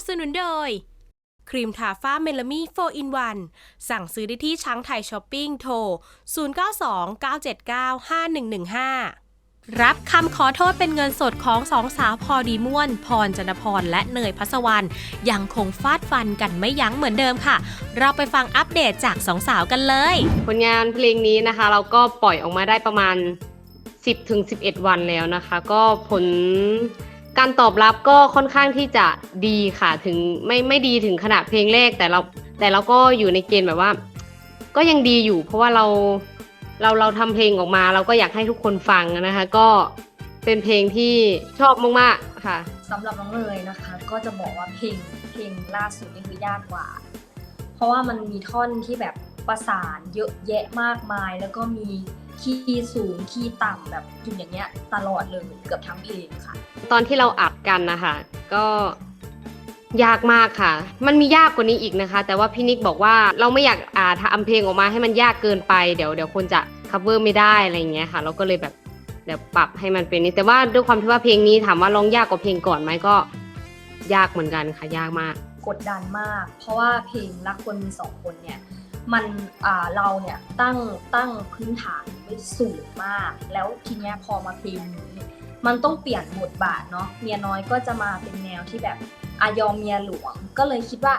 บสนุนโดย ครีมทาฟ้าเมลามี4 in 1 สั่งซื้อได้ที่ช้างไทยช้อปปิ้งโทร 0929795115 รับคำขอโทษเป็นเงินสดของสองสาวพอดีม่วน พรจนพรและเนยพัสวรรณยังคงฟาดฟันกันไม่ยั้งเหมือนเดิมค่ะ เราไปฟังอัปเดตจากสองสาวกันเลย ผลงานเพลงนี้นะคะ เราก็ปล่อยออกมาได้ประมาณ 10ถึง11 วันแล้วนะคะ ก็ผล การตอบรับก็ค่อนข้างที่จะดีค่ะถึงไม่ไม่ดีถึงขนาดเพลงแรกแต่เราแต่เราก็อยู่ในเกณฑ์แบบว่า ก็ยังดีอยู่ เพราะว่าเราเราเราทำเพลงออกมา เราก็อยากให้ทุกคนฟังนะคะ ก็เป็นเพลงที่ชอบมากๆค่ะสำหรับน้องเนยนะคะ ก็จะบอกว่าเพลงเพลงล่าสุดนี่คือยากกว่า เพราะว่ามันมีท่อนที่แบบประสานเยอะแยะมากมาย แล้วก็มี คีย์สูงคีย์ต่ำแบบอยู่อย่างเงี้ยตลอดเลยเกือบทั้งเพลงค่ะ ตอนที่เราอัดกันนะคะก็ยากมากค่ะ มันมียากกว่านี้อีกนะคะ แต่ว่าพี่นิกบอกว่าเราไม่อยากอ่าทำเพลงออกมาให้มันยากเกินไปเดี๋ยวเดี๋ยวคนจะ cover ไม่ได้อะไรอย่างเงี้ยค่ะ เราก็เลยแบบเดี๋ยวปรับให้มันเป็นนี้แต่ว่าด้วยความที่ว่าเพลงนี้ถามว่าร้องยากกว่าเพลงก่อนไหมก็ ยากเหมือนกันค่ะยากมาก กดดันมาก เพราะว่าเพลงรักคนมีสองคนเนี่ย มันอ่าเราเนี่ยตั้งตั้งพื้นฐานไว้สูงมาก แล้วทีเนี้ยพอมาเพลงนี้ มันต้องเปลี่ยนบทบาทเนาะเมียน้อยก็จะมาเป็นแนวที่แบบอายอมเมียหลวง ก็เลยคิดว่า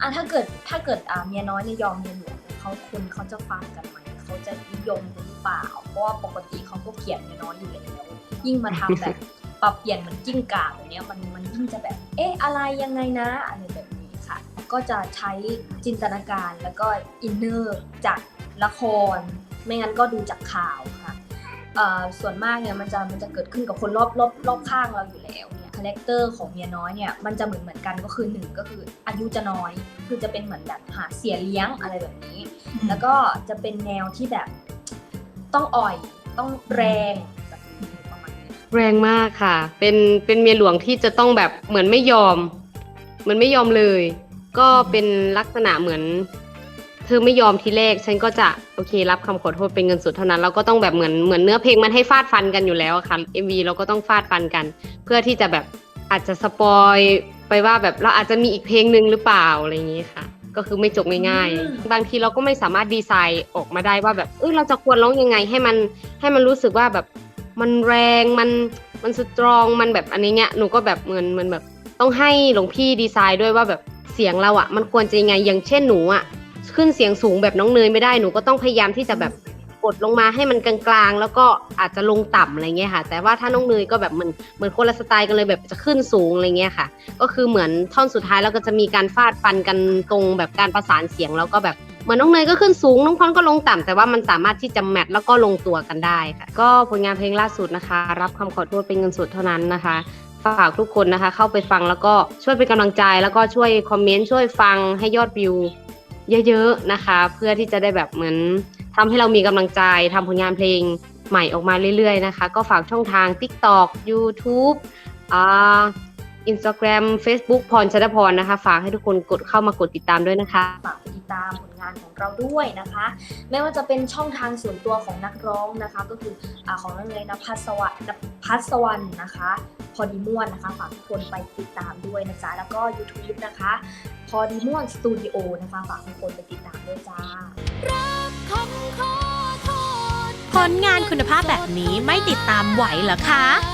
อะถ้าเกิดถ้าเกิดอ่าเมียน้อยเนี่ยยอมเมียหลวงเขาคนเขาจะฟังกันไหมเขาจะนิยมกันหรือเปล่า เพราะว่าปกติเขาก็เกลียดเมียน้อยอยู่แล้วยิ่งมาทำแบบปรับเปลี่ยนเหมือนกิ้งก่าแบบเนี้ยมันมันยิ่งจะแบบ เอ๊ะอะไรยังไงนะอะไรแบบนี้ค่ะ ก็จะใช้จินตนาการแล้วก็อินเนอร์จากละคร ไม่งั้นก็ดูจากข่าวค่ะเอ่อส่วนมากเนี่ยมันจะมันจะเกิดขึ้นกับคนรอบรอบรอบข้างเราอยู่แล้วเนี่ยคาแรคเตอร์ของเมียน้อยเนี่ยมันจะเหมือนเหมือนกันก็คือหนึ่งก็คืออายุจะน้อย คือจะเป็นเหมือนแบบหาเสียเลี้ยงอะไรแบบนี้ แล้วก็จะเป็นแนวที่แบบต้องอ่อยต้องแรงแบบนี้ประมาณนี้แรงมากค่ะ เป็นเป็นเมียหลวงที่จะต้องแบบเหมือนไม่ยอมเหมือนไม่ยอมเลย ก็เป็นลักษณะเหมือน เธอไม่ยอมทีแรก ฉันก็จะโอเครับคำขอโทษเป็นเงินสดเท่านั้นเราก็ต้องแบบเหมือนเหมือนเนื้อเพลงมันให้ฟาดฟันกันอยู่แล้วอะค่ะ MV เราก็ต้องฟาดฟันกัน เพื่อที่จะแบบอาจจะสปอยไปว่าแบบเราอาจจะมีอีกเพลงหนึ่งหรือเปล่าอะไรอย่างนี้ค่ะ ก็คือไม่จบง่ายอืมๆบางทีเราก็ไม่สามารถดีไซน์ออกมาได้ว่าแบบเออเราจะควรร้องยังไงให้มันให้มันรู้สึกว่าแบบมันแรงมันมันสตรองมันแบบอันนี้เนี้ยหนูก็แบบเหมือนมันแบบต้องให้หลวงพี่ดีไซน์ด้วยว่าแบบ เสียงเราอะ่ะ มันควรจะยังไงอย่างเช่นหนูอะ่ะ ขึ้นเสียงสูงแบบน้องเนยไม่ได้หนูก็ต้องพยายามที่จะแบบกดลงมาให้มันกลางๆ แล้วก็อาจจะลงต่ำอะไรเงี้ยค่ะ แต่ว่าถ้าน้องเนยก็แบบเหมือนเหมือนคนละสไตล์กันเลยแบบจะขึ้นสูงอะไรเงี้ยค่ะ ก็คือเหมือนท่อนสุดท้ายแล้วก็จะมีการฟาดฟันกันตรงแบบการประสานเสียงแล้วก็แบบเหมือนน้องเนยก็ขึ้นสูงน้องพรก็ลงต่ำแต่ว่ามันสามารถที่จะแมทแล้วก็ลงตัวกันได้ค่ะ ก็ผลงานเพลงล่าสุดนะคะ รับคำขอโทษเป็นเงินสดเท่านั้นนะคะ ฝากทุกคนนะคะ เข้าไปฟังแล้วก็ช่วยเป็นกำลังใจแล้วก็ช่วยคอมเมนต์ช่วยฟังให้ยอดวิวเยอะๆนะคะ เพื่อที่จะได้แบบเหมือนทำให้เรามีกำลังใจทำผลงานเพลงใหม่ออกมาเรื่อยๆนะคะ ก็ฝากช่องทาง TikTok YouTube อ่า Instagram Facebook พรชนพรนะคะ ฝากให้ทุกคนกดเข้ามากดติดตามด้วยนะคะ ฝากติดตามผลานของเราด้วยนะคะ ไม่ว่าจะเป็นช่องทางส่วนตัวของนักร้องนะคะ ก็คืออของนักเลยนะพัสวรรณพัสวรรณนะคะ พอดีม่วนนะคะฝากทุกคนไปติดตามด้วยนะจ๊ะแล้วก็ YouTube นะคะ พอดีม่วนสตูดิโอนะคะฝากทุกคนไปติดตามด้วยจ้าผลงานคุณภาพแบบนี้ไม่ติดตามไหวเหรอคะ